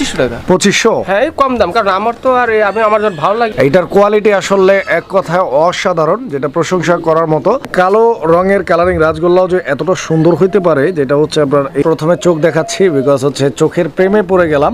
পঁচিশশো টাকা। পঁচিশশো? হ্যাঁ কম দাম কারণ আমার তো আর আমি আমার যখন ভালো লাগে এইটার কোয়ালিটি আসলে এক কথায় অসাধারণ যেটা প্রশংসা করার মতো। কালো রঙের কালারিং রাজগোল্লাও যে এতটা সুন্দর হইতে পারে যেটা হচ্ছে আপনার প্রথমে চোখ দেখাচ্ছি বিকজ হচ্ছে চোখের প্রেমে পড়ে গেলাম।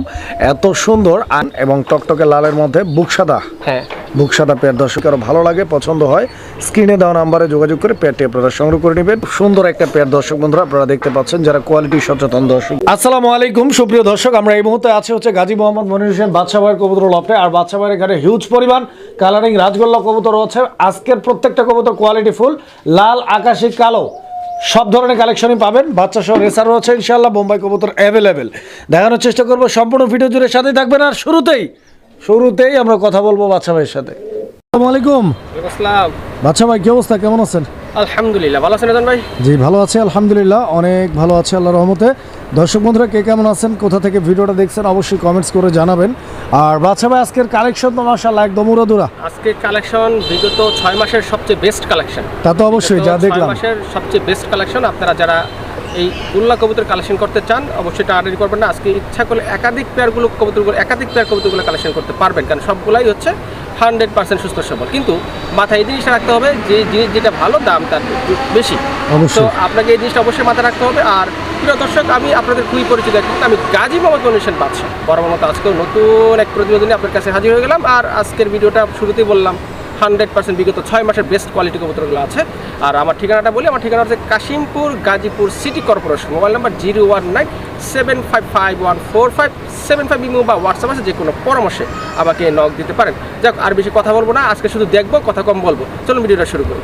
এত সুন্দর আন এবং টকটকে লালের মধ্যে বুক সাদা। হ্যাঁ। বুক সাদা পেয়ার দর্শক আরও ভালো লাগে পছন্দ হয়। স্ক্রিনে দেওয়া নাম্বারে যোগাযোগ করে পেটটি আপনারা সংগ্রহ করে নেবেন। সুন্দর একটা পেয়ার দর্শক বন্ধুরা আপনারা দেখতে পাচ্ছেন যারা কোয়ালিটি সচেতন দর্শক। আসসালামু আলাইকুম সুপ্রিয় দর্শক আমরা এই মুহূর্তে আছে হচ্ছে গাজী মোহাম্মদ মনির হোসেন বাদশা ভাইয়ের কবুতর লফটে। আর বাদশা ভাইয়ের এখানে হিউজ পরিমাণ কালারিং রাজগোল্লা কবুতর আছে আজকের প্রত্যেকটা কবুতর কোয়ালিটি ফুল লাল আকাশি কালো। সব ধরনের কালেকশনই পাবেন। বাচ্চা সহ রেসার রয়েছে ইনশাল্লাহ বোম্বাই কবুতর অ্যাভেলেবেল দেখানোর চেষ্টা করব সম্পূর্ণ ভিডিও জুড়ে। সাথেই থাকবেন আর শুরুতেই শুরুতেই আমরা কথা বলব বাচ্চা ভাইয়ের সাথে। আসসালামু আলাইকুম। বাচ্চা ভাই কি অবস্থা? কেমন আছেন? আলহামদুলিল্লাহ ভালো আছেন ভাই? জি ভালো আছি আলহামদুলিল্লাহ অনেক ভালো আছে আল্লাহ রহমতে। দর্শক বন্ধুরা কে কেমন আছেন কোথা থেকে ভিডিওটা দেখছেন অবশ্যই কমেন্টস করে জানাবেন। আর বাচ্চা ভাই আজকের কালেকশন তো মাসাল্লাহ একদম উড়াদুরা আজকে কালেকশন বিগত ছয় মাসের সবচেয়ে বেস্ট কালেকশন তা তো অবশ্যই যা দেখলাম। মাসের সবচেয়ে বেস্ট কালেকশন আপনারা যারা এই উল্লা কবুতর কালেকশন করতে চান অবশ্যই এটা আর্ডার করবেন না। আজকে ইচ্ছা করলে একাধিক পেয়ারগুলো কবুতরগুলো একাধিক পেয়ার কবুতরগুলো কালেকশন করতে পারবেন কারণ সবগুলাই হচ্ছে হান্ড্রেড পার্সেন্ট সুস্থ সবল। কিন্তু মাথায় এই জিনিসটা রাখতে হবে যে জিনিস যেটা ভালো দাম তার বেশি। তো আপনাকে এই জিনিসটা অবশ্যই মাথায় রাখতে হবে। আর প্রিয় দর্শক আমি আপনাদের খুবই পরিচিত একজন আমি গাজী মোহাম্মদ অনুষ্ঠান পাচ্ছি বরাবর মতো আজকেও নতুন এক প্রতিবেদনে আপনার কাছে হাজির হয়ে গেলাম। আর আজকের ভিডিওটা শুরুতেই বললাম হান্ড্রেড পার্সেন্ট বিগত ছয় মাসের বেস্ট কোয়ালিটি কবুতরগুলো আছে। আর আমার ঠিকানাটা বলি, আমার ঠিকানা হচ্ছে Kashimpur Gazipur city corporation. Mobile number zero one nine seven five five one four five, seven five imo বা হোয়াটসঅ্যাপ আছে যে কোনো পরামর্শে আমাকে নক দিতে পারেন। যাক, আর বেশি কথা বলব না, আজকে শুধু দেখব, কথা কম বলব। চলুন ভিডিওটা শুরু করি।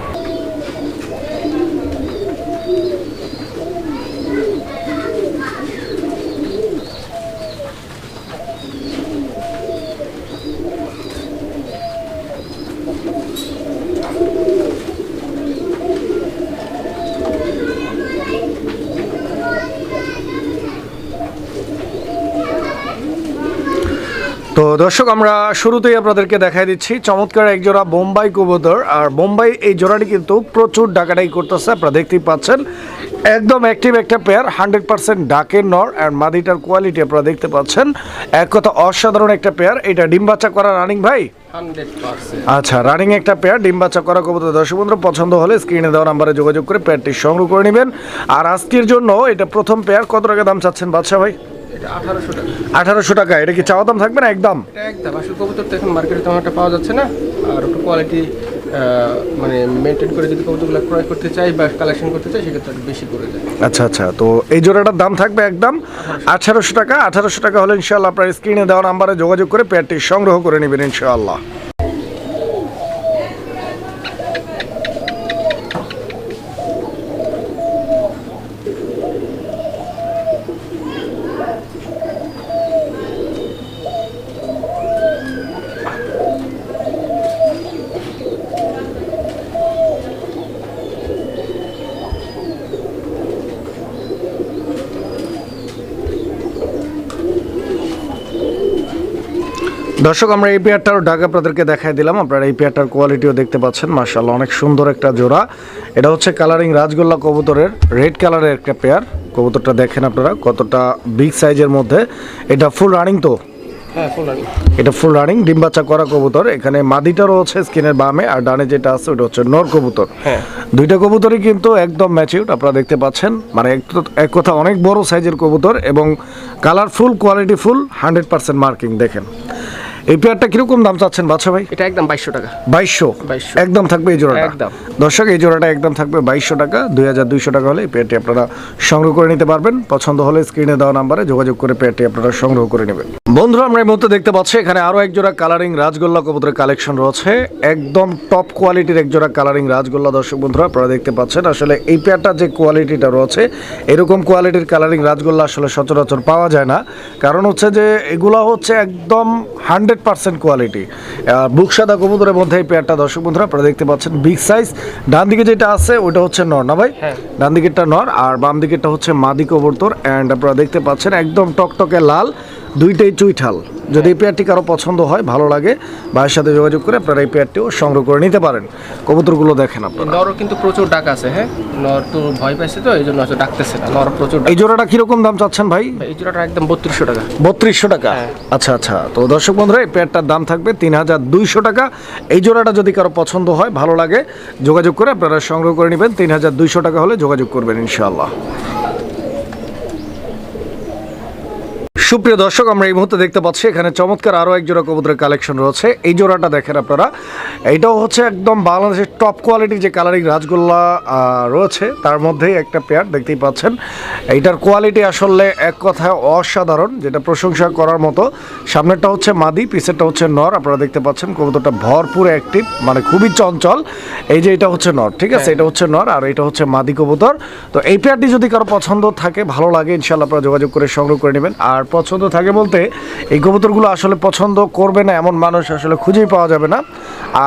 তো দর্শক আমরা শুরুতেই আপনাদেরকে দেখাই দিচ্ছি চমৎকার এক জোড়া বোম্বাই কবুতর। আর বোম্বাই এই জোড়াটি কিন্তু প্রচুর ডাকাডাকি করতেছে আপনারা দেখতেই পাচ্ছেন। একদম অ্যাক্টিভ একটা পেয়ার হান্ড্রেড পার্সেন্ট ডাকের নর অ্যান্ড মাদিটার কোয়ালিটি আপনারা দেখতে পাচ্ছেন। এক কথা অসাধারণ একটা পেয়ার এটা ডিম বাচ্চা করা রানিং ভাই? আচ্ছা রানিং একটা পেয়ার ডিম বাচ্চা করা কবুতর। দর্শক বন্ধু পছন্দ হলে স্ক্রিনে দেওয়া নাম্বারে যোগাযোগ করে পেয়ারটি সংগ্রহ করে নেবেন। আর আজকের জন্য এটা প্রথম পেয়ার কত টাকা দাম চাচ্ছেন বাদশা ভাই? আঠারোশো টাকা। এটা কি চাওয়া দাম থাকবে না একদম? এটা একদম আসলে কবুতর তো এখন মার্কেটে তেমন একটা পাওয়া যাচ্ছে না। আর একটু কোয়ালিটি মানে মেনটেন করে যদি কবুতরগুলো ক্রয় করতে চাই বা কালেকশন করতে চাই সেক্ষেত্রে বেশি করে যায়। আচ্ছা আচ্ছা তো এই জোড়াটার দাম থাকবে একদম আঠারোশো টাকা। আঠারোশো টাকা হলে ইনশাল্লাহ আপনার স্ক্রিনে দেওয়া নাম্বারে যোগাযোগ করে পেয়ারটি সংগ্রহ করে নেবেন ইনশাআল্লাহ। দর্শক আমরা এই পেয়ারটারও ডাক আপনাদেরকে দেখাই দিলাম। আপনারা এই পেয়ারটার কোয়ালিটিও দেখতে পাচ্ছেন। মার্শাল্লাহ অনেক সুন্দর একটা জোড়া। এটা হচ্ছে কালারিং রাজগোল্লা কবুতরের রেড কালারের একটা পেয়ার। কবুতরটা দেখেন আপনারা কতটা বিগ সাইজের মধ্যে। এটা ফুল রানিং তো? হ্যাঁ এটা ফুল রানিং ডিম বাচ্চা করা কবুতর। এখানে মাদিটা রয়েছে স্কিনের বামে আর ডানে যেটা আছে ওটা হচ্ছে নর কবুতর। হ্যাঁ। দুইটা কবুতরই কিন্তু একদম ম্যাচিউড আপনারা দেখতে পাচ্ছেন। মানে এক কথা অনেক বড় সাইজের কবুতর এবং colourful quality full hundred percent marking দেখেন। এই পেয়ারটা কীরকম দাম চাচ্ছেন বাচ্চা ভাই? এটা একদম বাইশশো টাকা। বাইশশো? 2200 একদম থাকবে এই জোড়াটা? একদম। দর্শক এই জোড়াটা একদম থাকবে বাইশশো টাকা। দুই হাজার দুইশো টাকা হলে এই পেয়ারটি আপনারা সংগ্রহ করে নিতে পারবেন। পছন্দ হলে স্ক্রিনে দেওয়া নাম্বারে যোগাযোগ করে পেয়ারটি আপনারা সংগ্রহ করে নেবেন। বন্ধুরা আমরা এই মুহূর্তে দেখতে পাচ্ছি এখানে আরও এক জোড়া কালারিং রাজগোল্লা কবুতরের কালেকশন রয়েছে। একদম টপ কোয়ালিটির এক জোড়া কালারিং রাজগোল্লা দর্শক বন্ধুরা আপনারা দেখতে পাচ্ছেন। আসলে এই পেয়ারটার যে কোয়ালিটিটা রয়েছে এরকম কোয়ালিটির কালারিং রাজগোল্লা আসলে সচরাচর পাওয়া যায় না। কারণ হচ্ছে যে এগুলা হচ্ছে একদম হান্ড্রেড পার্সেন্ট কোয়ালিটি বুক সাদা কবুতরের মধ্যে এই পেয়ারটা দর্শক বন্ধুরা আপনারা দেখতে পাচ্ছেন বিগ সাইজ ডান দিকে যেটা আছে ওইটা হচ্ছে নর না ভাই? হ্যাঁ। ডান দিকেরটা নর আর বাম দিকেরটা হচ্ছে মাদি কবুতর। অ্যান্ড আপনারা দেখতে পাচ্ছেন একদম টকটকে লাল। দুইটাই চুইঠাল। যদি এই পেয়ারটি কারও পছন্দ হয় ভালো লাগে ভাইয়ের সাথে যোগাযোগ করে আপনারা এই পেয়ারটিও সংগ্রহ করে নিতে পারেন। কবুতরগুলো দেখেন আপনারা। নরও কিন্তু প্রচুর ডাক আছে হ্যাঁ? নর তো ভয় পাইছে তো এই জন্য হয়তো ডাকতেছে না। নর প্রচুর এই জোড়াটা কীরকম দাম চাচ্ছেন ভাই? এই জোড়াটা একদম বত্রিশশো টাকা। বত্রিশশো টাকা? হ্যাঁ। আচ্ছা আচ্ছা। তো দর্শক বন্ধুরা এই পেয়ারটার দাম থাকবে তিন হাজার দুইশো টাকা। এই জোড়াটা যদি কারও পছন্দ হয় ভালো লাগে যোগাযোগ করে আপনারা সংগ্রহ করে নেবেন। তিন হাজার দুইশো টাকা হলে যোগাযোগ করবেন ইনশাআল্লাহ। সুপ্রিয় দর্শক আমরা এই মুহূর্তে দেখতে পাচ্ছি এখানে চমৎকার আরও এক জোড়া কবুতরের কালেকশন রয়েছে। এই জোড়াটা দেখেন আপনারা। এইটাও হচ্ছে একদম বাংলাদেশের টপ কোয়ালিটির যে কালারিং রাজগোল্লা রয়েছে তার মধ্যেই একটা পেয়ার দেখতেই পাচ্ছেন। এইটার কোয়ালিটি আসলে এক কথায় অসাধারণ যেটা প্রশংসা করার মতো। সামনেরটা হচ্ছে মাদি পিছেরটা হচ্ছে নর। আপনারা দেখতে পাচ্ছেন কবুতরটা ভরপুর অ্যাক্টিভ মানে খুবই চঞ্চল। এই যে এটা হচ্ছে নর ঠিক আছে? এটা হচ্ছে নর আর এটা হচ্ছে মাদি কবুতর। তো এই পেয়ারটি যদি কারও পছন্দ থাকে ভালো লাগে ইনশাল্লাহ আপনারা যোগাযোগ করে সংগ্রহ করে নেবেন। আর পছন্দ থাকে বলতে এই কবুতরগুলো আসলে পছন্দ করবে না এমন মানুষ আসলে খুঁজেই পাওয়া যাবে না।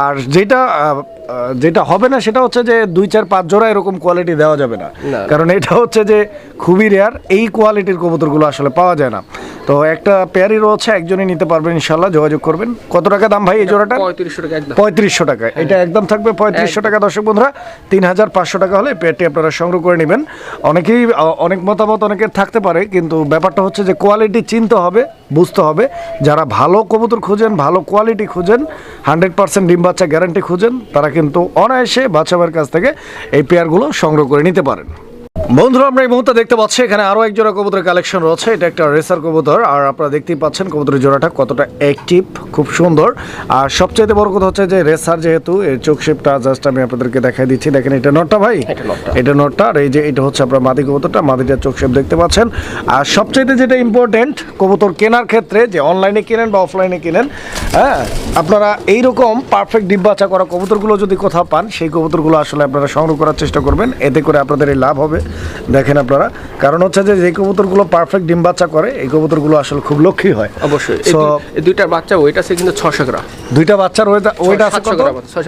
আর যেটা যেটা হবে না সেটা হচ্ছে যে দুই চার পাঁচ জোড়া এরকম কোয়ালিটি দেওয়া যাবে না। না। কারণ এটা হচ্ছে যে খুবই রেয়ার এই কোয়ালিটির কবুতরগুলো আসলে পাওয়া যায় না। তো একটা পেয়ারই রয়েছে একজনই নিতে পারবেন ইনশাল্লাহ যোগাযোগ করবেন। কত টাকা দাম ভাই এই জোড়াটা পঁয়ত্রিশশো টাকা একদম। পঁয়ত্রিশশো টাকা। এটা একদম থাকবে পঁয়ত্রিশশো টাকা। দর্শক বন্ধুরা তিন হাজার পাঁচশো টাকা হলে পেয়ারটি আপনারা সংগ্রহ করে নেবেন। অনেকেই অনেক মতামত অনেকের থাকতে পারে কিন্তু ব্যাপারটা হচ্ছে যে কোয়ালিটি চিনতে হবে বুঝতে হবে। যারা ভালো কবুতর খুঁজেন ভালো কোয়ালিটি খুঁজেন হান্ড্রেড পার্সেন্ট ডিম বাচ্চা গ্যারান্টি খুঁজেন তারা কিন্তু অনায়াসে বাচ্চাবার কাছ থেকে এই পেয়ারগুলো সংগ্রহ করে নিতে পারেন। বন্ধুরা আমরা এই মুহূর্তে দেখতে পাচ্ছি এখানে আরও এক জোড়া কবুতরের কালেকশন রয়েছে। এটা একটা রেসার কবুতর আর আপনারা দেখতেই পাচ্ছেন কবুতরের জোড়াটা কতটা অ্যাক্টিভ খুব সুন্দর। আর সবচেয়ে বড় কথা হচ্ছে যে রেসার যেহেতু এর চোখ শেপটা জাস্ট আমি আপনাদেরকে দেখাই দিচ্ছি। দেখেন এটা নটটা ভাই? এটা নটটা। আর এই যে এটা হচ্ছে আপনার মাদি কবুতরটা মাদিটার চোখ শেপ দেখতে পাচ্ছেন। আর সবচেয়ে যেটা ইম্পর্টেন্ট কবুতর কেনার ক্ষেত্রে যে অনলাইনে কিনেন বা অফলাইনে কিনেন হ্যাঁ আপনারা এইরকম পারফেক্ট ডিম বাচ্চা করা কবুতরগুলো যদি কোথাও পান সেই কবুতরগুলো আসলে আপনারা সংগ্রহ করার চেষ্টা করবেন। এতে করে আপনাদের এই লাভ হবে। দেখেন আপনারা। কারণ হচ্ছে যে যে কবুতরগুলো পারফেক্ট ডিম বাচ্চা করে এই কবুতরগুলো আসলে খুব লক্ষ্মী হয়। অবশ্যই। এই So, দুই- এই দুইটার বাচ্চা ওইটা আছে কিন্তু ছশো গ্রাম। দুইটা বাচ্চার ওইটা ওইটা আছে কত?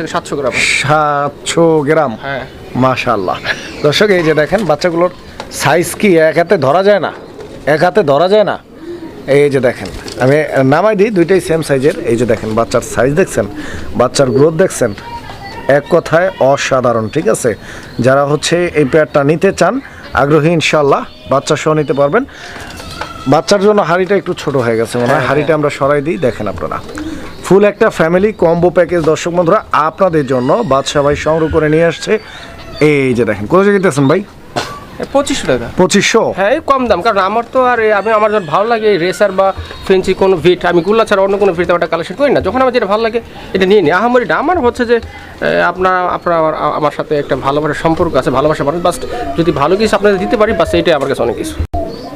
সাতশো গ্রাম সাতশো গ্রাম। হ্যাঁ। মাশাল্লাহ দর্শক এই যে দেখেন বাচ্চাগুলোর সাইজ কি? এক হাতে ধরা যায় না? এক হাতে ধরা যায় না? এই যে দেখেন আমি নামাই দিই দুইটাই সেম সাইজের এই যে দেখেন বাচ্চার সাইজ দেখছেন বাচ্চার গ্রোথ দেখছেন। এক কথায় অসাধারণ ঠিক আছে? যারা হচ্ছে এই পেয়ারটা নিতে চান আগ্রহী ইনশাল্লাহ বাচ্চা সহ নিতে পারবেন। বাচ্চার জন্য হাড়িটা একটু ছোট হয়ে গেছে মনে হয়। হাড়িটা আমরা সরাই দিই দেখেন আপনারা। ফুল একটা ফ্যামিলি কম্বো প্যাকেজ দর্শক বন্ধুরা আপনাদের জন্য বাদশা ভাই সংগ্রহ করে নিয়ে আসছে। এই যে দেখেন কোথায় যেতেছেন ভাই? পঁচিশশো টাকা। পঁচিশশো? হ্যাঁ কম দাম। কারণ আমার তো আর আমি আমার যখন ভালো লাগে রেসার বা ফেন্সি কোনো ভিট আমি গুল্লা ছাড়া অন্য কোনো ভিট একটা কালেকশন করি না। যখন আমার যেটা ভালো লাগে এটা নিয়ে নিই আহামরিটা আমার হচ্ছে যে আপনার আপনার আমার- আমার সাথে একটা ভালোবাসার সম্পর্ক আছে ভালোবাসা মানুষ বাস যদি ভালো কিছু আপনাদের দিতে পারি বাস এইটাই আমার কাছে অনেক কিছু।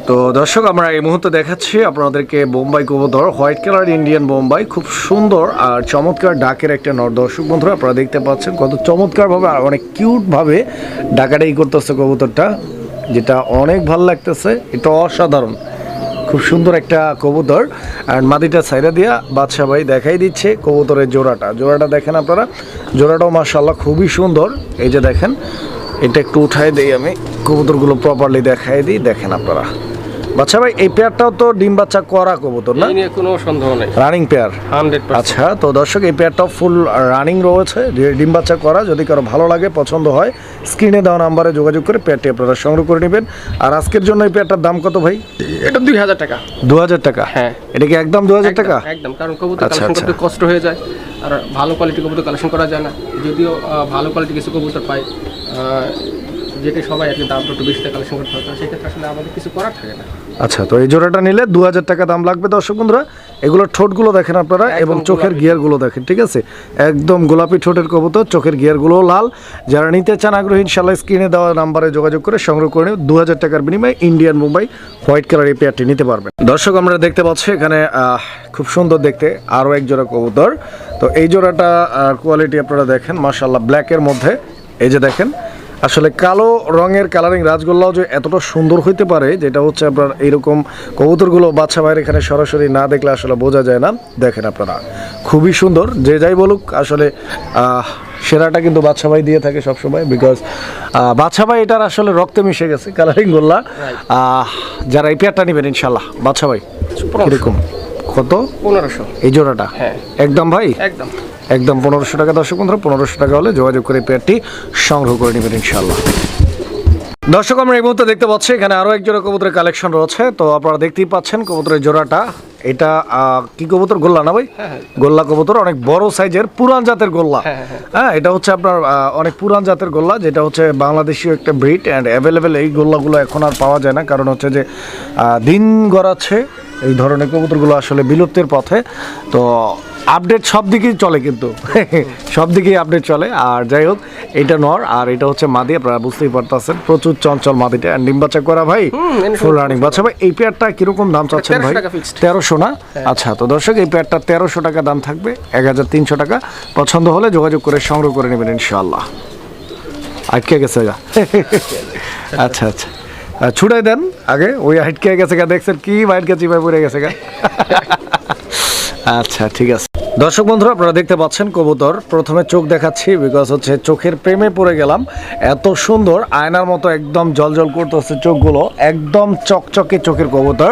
তো দর্শক, আমরা এই মুহূর্তে দেখাচ্ছি আপনাদেরকে বোম্বাই কবুতর, হোয়াইট কালার ইন্ডিয়ান বোম্বাই। খুব সুন্দর আর চমৎকার ডাকের একটা নর দর্শক বন্ধুরা, আপনারা দেখতে পাচ্ছেন কত চমৎকারভাবে আর অনেক কিউটভাবে ডাকাটাই করতেছে কবুতরটা, যেটা অনেক ভালো লাগতেছে। এটা অসাধারণ, খুব সুন্দর একটা কবুতর। আর মাদিটা সাইরা দিয়া বাদশা ভাই দেখাই দিচ্ছে কবুতরের জোড়াটা। জোড়াটা দেখেন আপনারা, জোড়াটাও মার্শাল্লাহ খুবই সুন্দর। এই যে দেখেন, এটা একটু উঠাই দিই আমি, কবুতরগুলো প্রপারলি দেখাই দিই, দেখেন আপনারা। বাচ্চা ভাই এই পেয়ারটাও তো ডিম বাচ্চা করা কবুতর না? নিয়ে কোনো সন্দেহ নেই। রানিং পেয়ার আচ্ছা তো দর্শক এই পেয়ারটাও ফুল রানিং রয়েছে। ডিম বাচ্চা করা যদি কারও ভালো লাগে পছন্দ হয় স্ক্রিনে দেওয়া নাম্বারে যোগাযোগ করে পেয়ারটি আপনারা সংগ্রহ করে নেবেন। আর আজকের জন্য এই পেয়ারটার দাম কত ভাই? এটা দুই হাজার টাকা। দু হাজার টাকা? হ্যাঁ। এটা কি একদম দু হাজার টাকা? একদম, কারণ কবুতর আচ্ছা, কালেকশন আচ্ছা। করতে কষ্ট হয়ে যায় আর ভালো কোয়ালিটি কবুতর কালেকশন করা যায় না। যদিও ভালো কোয়ালিটি কিছু কবুতর পাই যেটা সবাই আর কি দামটা একটু বেশিতে কালেকশন করতে হয় সেক্ষেত্রে আসলে আমাদের কিছু করার থাকে না। আচ্ছা তো এই জোড়াটা নিলে দু হাজার টাকা দাম লাগবে দর্শক বন্ধুরা। এগুলোর ঠোঁটগুলো দেখেন আপনারা এবং চোখের। গিয়ারগুলো দেখেন ঠিক আছে? একদম গোলাপি ঠোঁটের কবুতর চোখের গিয়ারগুলো লাল। যারা নিতে চান আগ্রহী ইনশাল্লাহ স্ক্রিনে দেওয়া নাম্বারে যোগাযোগ করে সংগ্রহ করে দু হাজার টাকার বিনিময়ে ইন্ডিয়ান মুম্বাই হোয়াইট কালার এই পেয়ারটি নিতে পারবেন। দর্শক আমরা দেখতে পাচ্ছি এখানে আহ, খুব সুন্দর দেখতে আরও এক জোড়া কবুতর। তো এই জোড়াটা কোয়ালিটি আপনারা দেখেন মার্শাল্লাহ ব্ল্যাকের মধ্যে। এই যে দেখেন আসলে কালো রঙের কালারিং রাজগোল্লাও যে এতটা সুন্দর হইতে পারে যেটা হচ্ছে আপনার এইরকম কবুতরগুলো বাচ্চা ভাইয়ের এখানে সরাসরি না দেখলে আসলে বোঝা যায় না। দেখেন আপনারা খুবই সুন্দর যে যাই বলুক আসলে সেরাটা কিন্তু বাচ্চা ভাই দিয়ে থাকে সবসময় বিকজ বাচ্চা ভাই এটার আসলে রক্তে মিশে গেছে কালারিং গোল্লা। যারা এই পেয়ারটা নেবেন ইনশাল্লাহ বাচ্চা ভাই কীরকম? কত? পনেরোশো। এই জোড়াটা? হ্যাঁ। একদম ভাই? একদম। একদম পনেরোশো টাকা। দর্শক বন্ধুরা পনেরোশো টাকা হলে যোগাযোগ করে পেয়ারটি সংগ্রহ করে নেবেন ইনশাল্লাহ দর্শক আমরা এই মুহূর্তে দেখতে পাচ্ছি এখানে আরও এক জোড়া কবুতরের কালেকশন রয়েছে। তো আপনারা দেখতেই পাচ্ছেন কবুতরের জোড়াটা। এটা কি কবুতর? গোল্লা না ভাই? গোল্লা কবুতর অনেক বড় সাইজের পুরান জাতের গোল্লা। হ্যাঁ এটা হচ্ছে আপনার অনেক পুরান জাতের গোল্লা যেটা হচ্ছে বাংলাদেশীয় একটা ব্রিড অ্যান্ড অ্যাভেলেবেল এই গোল্লাগুলো এখন আর পাওয়া যায় না। কারণ হচ্ছে যে দিন গড়াচ্ছে এই ধরনের কবুতরগুলো আসলে বিলুপ্তির পথে। তো আপডেট সব দিকেই চলে কিন্তু। সব দিকেই আপডেট চলে। আর যাই হোক এটা নর আর এটা হচ্ছে মাদি আপনারা বুঝতেই পারতেছেন। প্রচুর চঞ্চল মাদিটা। আর ডিম বাচ্চা করা ভাই? ফুল রানিং বাচ্চা। ভাই এই পেয়ারটা কীরকম দাম চাচ্ছেন ভাই? তেরোশো না? আচ্ছা তো দর্শক এই পেয়ারটা তেরোশো টাকা দাম থাকবে। এক হাজার তিনশো টাকা। পছন্দ হলে যোগাযোগ করে সংগ্রহ করে নেবেন ইনশাল্লাহ আটকে গেছে আচ্ছা আচ্ছা। আহ, ছুড়াই দেন। আগে ওই আটকে গেছে গা দেখছেন কি বাইট গেছি ভাই পড়ে গেছে গা। আচ্ছা ঠিক আছে। দর্শক বন্ধুরা, আপনারা দেখতে পাচ্ছেন কবুতর। প্রথমে চোখ দেখাচ্ছি বিকজ হচ্ছে চোখের প্রেমে পড়ে গেলাম। এত সুন্দর, আয়নার মতো একদম জলজল করতেছে চোখগুলো, একদম চকচকে চোখের কবুতর।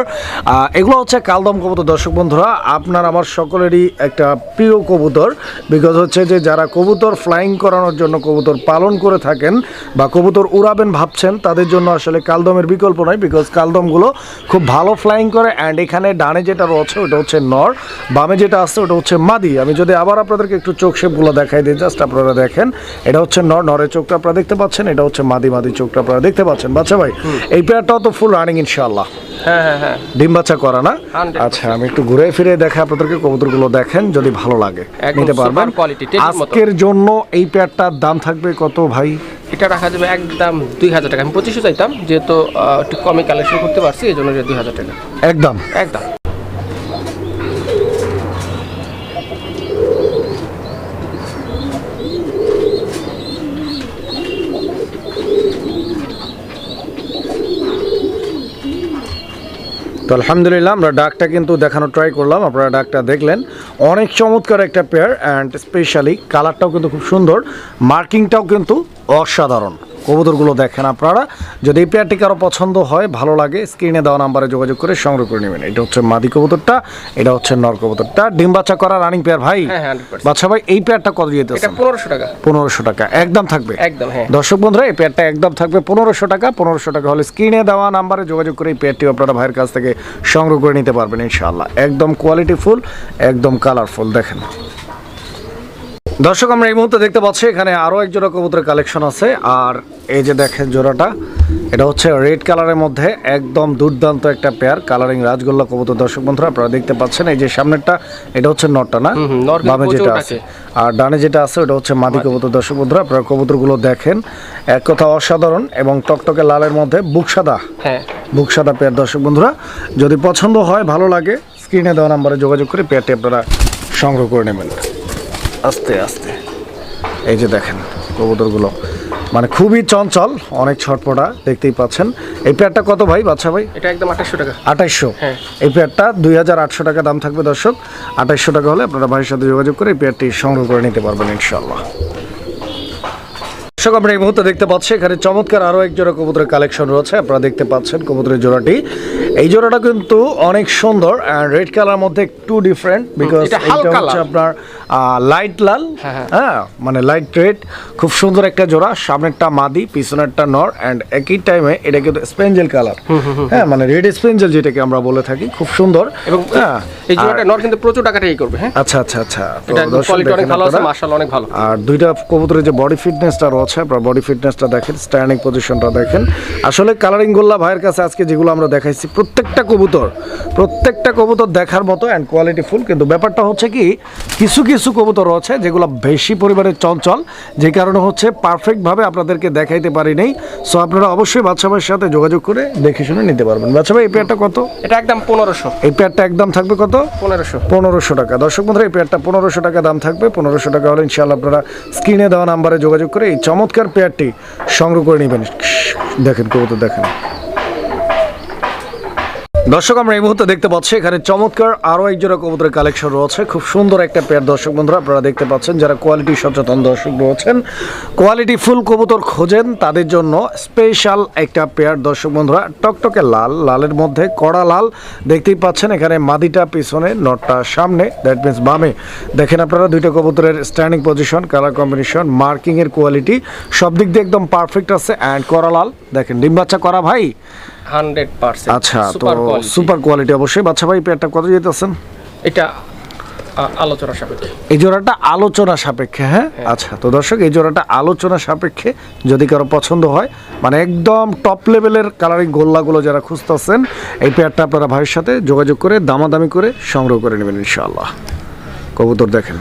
এগুলো হচ্ছে কালদম কবুতর। দর্শক বন্ধুরা, আপনার আমার সকলেরই একটা প্রিয় কবুতর বিকজ হচ্ছে যে যারা কবুতর ফ্লাইং করানোর জন্য কবুতর পালন করে থাকেন বা কবুতর উড়াবেন ভাবছেন, তাদের জন্য আসলে কালদমের বিকল্প নয় বিকজ কালদমগুলো খুব ভালো ফ্লাইং করে। অ্যান্ড এখানে ডানে যেটা রয়েছে, ওটা হচ্ছে নর, বামে যেটা আছে, ওটা হচ্ছে মাদি আমি যদি আবার আপনাদেরকে একটু চোখ শেপগুলো দেখাই দিই জাস্ট আপনারা দেখেন। এটা হচ্ছে নর নরের চোখটা আপনারা দেখতে পাচ্ছেন এটা হচ্ছে মাদি মাদি চোখটা আপনারা দেখতে পাচ্ছেন। বাচ্চা ভাই এই পেয়ারটাও তো ফুল রানিং ইনশাআল্লাহ। হ্যাঁ হ্যাঁ হ্যাঁ। ডিম বাচ্চা করা না? আচ্ছা আমি একটু ঘুরে ফিরে দেখা আপনাদেরকে কবুতরগুলো দেখেন যদি ভালো লাগে। নিতে পারবেন। আজকের জন্য এই পেয়ারটার দাম থাকবে কত ভাই? এটা রাখা যাবে একদম দুই হাজার টাকা। আমি পঁচিশশো চাইতাম যেহেতু একটু কমে কালেকশন করতে পারছি এই জন্য দুই হাজার টাকা। একদম। একদম। তো আলহামদুলিল্লাহ, আমরা ডাকটা কিন্তু দেখানো ট্রাই করলাম। আপনারা ডাকটা দেখলেন। অনেক চমৎকার একটা পেয়ার অ্যান্ড স্পেশালি কালারটাও কিন্তু খুব সুন্দর। মার্কিংটাও কিন্তু অসাধারণ। কবুতরগুলো দেখেন আপনারা। যদি এই পেয়ারটি কারও পছন্দ হয় ভালো লাগে স্ক্রিনে দেওয়া নাম্বারে যোগাযোগ করে সংগ্রহ করে নেবেন। এটা হচ্ছে মাদি কবুতরটা এটা হচ্ছে নর কবুতরটা। ডিম বাচ্চা করা রানিং পেয়ার ভাই? হ্যাঁ, হ্যাঁ, 100% বাচ্চা ভাই এই পেয়ারটা কত এটা দিতেছেন? পনেরোশো টাকা। পনেরোশো টাকা একদম থাকবে? একদম হ্যাঁ। দর্শক বন্ধুরা এই পেয়ারটা একদম থাকবে পনেরোশো টাকা। পনেরোশো টাকা হলে স্ক্রিনে দেওয়া নাম্বারে যোগাযোগ করে এই পেয়ারটি আপনারা ভাইয়ের কাছ থেকে সংগ্রহ করে নিতে পারবেন ইনশাআল্লাহ। একদম কোয়ালিটি ফুল একদম কালারফুল দেখেন। দর্শক আমরা এই মুহূর্তে দেখতে পাচ্ছি এখানে আরও এক জোড়া কবুতরের কালেকশন আছে। আর এই যে দেখেন জোড়াটা এটা হচ্ছে রেড কালারের মধ্যে একদম দুর্দান্ত একটা পেয়ার কালারিং রাজগোল্লা কবুতর। দর্শক বন্ধুরা আপনারা দেখতে পাচ্ছেন এই যে সামনেরটা এটা হচ্ছে নটটা না? বামে যেটা আছে। আছে। আর ডানে যেটা আছে ওটা হচ্ছে মাদি কবুতর। দর্শক বন্ধুরা আপনারা কবুতরগুলো দেখেন। এক কথা অসাধারণ এবং টকটকে লালের মধ্যে বুক সাদা। হ্যাঁ। বুক সাদা পেয়ার দর্শক বন্ধুরা যদি পছন্দ হয় ভালো লাগে স্ক্রিনে দেওয়া নাম্বারে যোগাযোগ করে পেয়ারটি আপনারা সংগ্রহ করে নেবেন। আস্তে আস্তে। এই যে দেখেন কবুতরগুলো। মানে খুবই চঞ্চল অনেক ছটপটা দেখতেই পাচ্ছেন। এই প্যাডটা কত ভাই বাচ্চা ভাই? এটা একদম আঠাশশো টাকা। আঠাইশশো হ্যাঁ। এই প্যাডটা দুই হাজার আটশো টাকা দাম থাকবে দর্শক। আঠাইশশো টাকা হলে আপনারা ভাইয়ের সাথে যোগাযোগ করে এই প্যাডটি সংগ্রহ করে নিতে পারবেন ইনশাল্লাহ দর্শক আমরা এই মুহূর্তে দেখতে পাচ্ছি এখানে চমৎকার আরও এক জোড়া কবুতরের কালেকশন রয়েছে। আপনারা দেখতে পাচ্ছেন কবুতরের জোড়াটি। এই জোড়াটা কিন্তু অনেক সুন্দর রেড কালার মধ্যে একটু ডিফারেন্ট বিকজ এটা হচ্ছে আপনার লাইট লাল। হ্যাঁ, হ্যাঁ। হ্যাঁ মানে লাইট রেড খুব সুন্দর একটা জোড়া। সামনেরটা মাদি পিছনেরটা নর অ্যান্ড একই টাইমে এটা কিন্তু স্পেঞ্জেল কালার হ্যাঁ মানে রেড স্পেঞ্জেল যেটাকে আমরা বলে থাকি খুব সুন্দর। এবং হ্যাঁ এই জোড়াটা নর কিন্তু প্রচুর টাকা টাকাই করবে হ্যাঁ? আচ্ছা আচ্ছা আচ্ছা। এটা কোয়ালিটি অনেক ভালো আছে। মার্শাল অনেক ভালো। আর দুইটা কবুতরের যে বডি ফিটনেসটা রয়েছে আপনার বডি ফিটনেসটা দেখেন স্ট্যান্ডিং পজিশনটা দেখেন। আসলে কালারিং গোল্লা ভাইয়ের কাছে আজকে যেগুলো আমরা দেখাইছি প্রত্যেকটা কবুতর প্রত্যেকটা কবুতর দেখার মতো অ্যান্ড কোয়ালিটি ফুল কিন্তু ব্যাপারটা হচ্ছে কি কিছু কিছু কবুতর রয়েছে যেগুলো বেশি পরিমাণে চঞ্চল যে কারণে হচ্ছে পারফেক্টভাবে আপনাদেরকে দেখাইতে পারি নাই। সো আপনারা অবশ্যই বাচ্চা ভাইয়ের সাথে যোগাযোগ করে দেখে শুনে নিতে পারবেন। বাচ্চা ভাই এই পেয়ারটা কত? এটা একদম পনেরোশো। এই পেয়ারটা একদম থাকবে কত? পনেরোশো। পনেরোশো টাকা। দর্শক বন্ধুরা এই পেয়ারটা পনেরোশো টাকা দাম থাকবে। পনেরোশো টাকা হলে ইনশাআল্লাহ আপনারা স্ক্রিনে দেওয়া নাম্বারে যোগাযোগ করে এই চমৎকার চমৎকার পেয়ারটি সংগ্রহ করে নেবেন। দেখেন কবুতর দেখেন। দর্শক, আমরা এই মুহূর্তে দেখতে পাচ্ছি, এখানে চমৎকার আরও এক জোড়া কবুতরের কালেকশন রয়েছে। খুব সুন্দর একটা পেয়ার দর্শক বন্ধুরা, আপনারা দেখতে পাচ্ছেন যারা কোয়ালিটি সচেতন দর্শক রয়েছেন কোয়ালিটি ফুল কবুতর খোঁজেন, তাদের জন্য স্পেশাল একটা পেয়ার দর্শক বন্ধুরা, টকটকে লাল, লালের মধ্যে কড়া লাল, দেখতেই পাচ্ছেন এখানে মাদিটা পিছনে, নটটা সামনে দ্যাট মিনস বামে। দেখেন আপনারা, দুইটা কবুতরের standing position colour combination marking এর কোয়ালিটি সব দিক দিয়ে একদম পারফেক্ট আছে অ্যান্ড কড়া লাল। দেখেন, ডিম বাচ্চা করা ভাই। হান্ড্রেড পার্সেন্ট আচ্ছা তো সুপার কোয়ালিটি অবশ্যই। বাচ্চা ভাই পেয়ারটা কত যেতেছেন এটা আলোচনা সাপেক্ষে। এই জোড়াটা আলোচনা সাপেক্ষে হ্যাঁ? আচ্ছা তো দর্শক এই জোড়াটা আলোচনা সাপেক্ষে যদি কারও পছন্দ হয় মানে একদম টপ লেভেলের কালারিং গোল্লাগুলো যারা খুঁজতেছেন এই পেয়ারটা আপনারা ভাইয়ের সাথে যোগাযোগ করে দামাদামি করে সংগ্রহ করে নেবেন ইনশাআল্লাহ। কবুতর দেখেন।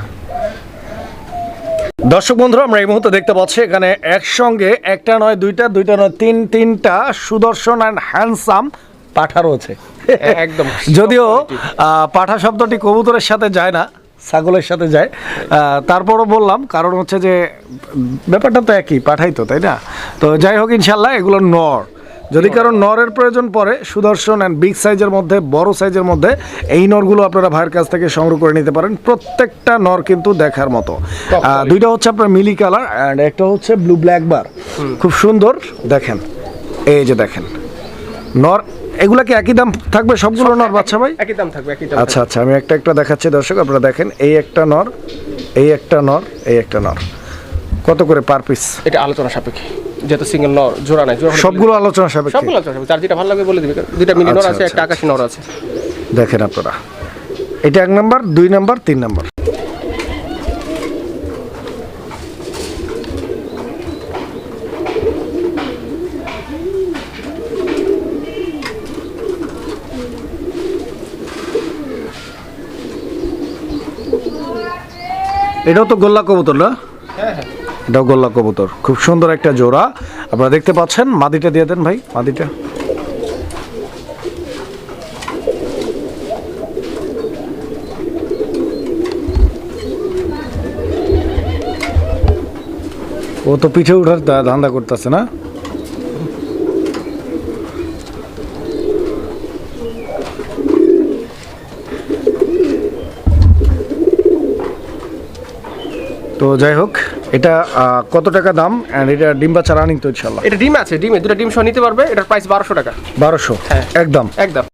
দর্শক বন্ধুরা আমরা এই মুহূর্তে দেখতে পাচ্ছি এখানে একসঙ্গে একটা নয় দুইটা দুইটা নয় তিন তিনটা সুদর্শন অ্যান্ড হ্যান্ডসাম পাঠা রয়েছে। একদম। যদিও পাঠা শব্দটি কবুতরের সাথে যায় না ছাগলের সাথে যায়। তারপরও বললাম কারণ হচ্ছে যে ব্যাপারটা তো একই পাঠাই তো তাই না? তো যাই হোক ইনশাল্লাহ এগুলো নর। যদি কারণ নরের প্রয়োজন পড়ে সুদর্শন অ্যান্ড বিগ সাইজের মধ্যে বড় সাইজের মধ্যে এই নরগুলো আপনারা ভাইয়ের কাছ থেকে সংগ্রহ করে নিতে পারেন। প্রত্যেকটা নর কিন্তু দেখার মতো। দুইটা হচ্ছে আপনার মিলি কালার অ্যান্ড একটা হচ্ছে ব্লু ব্ল্যাক বার খুব সুন্দর। দেখেন এই যে দেখেন। নর এগুলা কি একই দাম থাকবে? সবগুলো নর বাচ্চা ভাই? একই দাম থাকবে একই দাম আচ্ছা আচ্ছা আমি একটা একটা দেখাচ্ছি দর্শক আপনারা দেখেন এই একটা নর এই একটা নর এই একটা নর। কত করে পার পিস এটা আলোচনা সাপেক্ষে। যেহেতু সিঙ্গেল নর জোড়া নাই জোড়া সবগুলো আলোচনা সাপেক্ষে। সবগুলো আলোচনা সাপেক্ষে। যার যেটা ভালো লাগবে বলে দিবে। দুইটা মিনি নর আচ্ছা, আছে আচ্ছা, একটা আকাশি নর আছে। দেখেন আপনারা। এটা এক নাম্বার দুই নাম্বার তিন নাম্বার। এটাও তো গোল্লা কবুতর না? হ্যাঁ হ্যাঁ। এটাও গোল্লা কবুতর। খুব সুন্দর একটা জোড়া। আপনারা দেখতে পাচ্ছেন, মাদিটা দিয়ে দেন ভাই, মাদিটা। ও তো পিঠে উঠার ধান্দা করতেছে না? তো যাই হোক এটা কত টাকা দাম? এন্ড এটা ডিম বাচ্চা রানিং তো ইনশাআল্লাহ। এটা ডিম আছে ডিমে দুটো ডিম সহ নিতে পারবে এটার প্রাইস বারোশো টাকা। বারোশো? হ্যাঁ। একদম। একদম।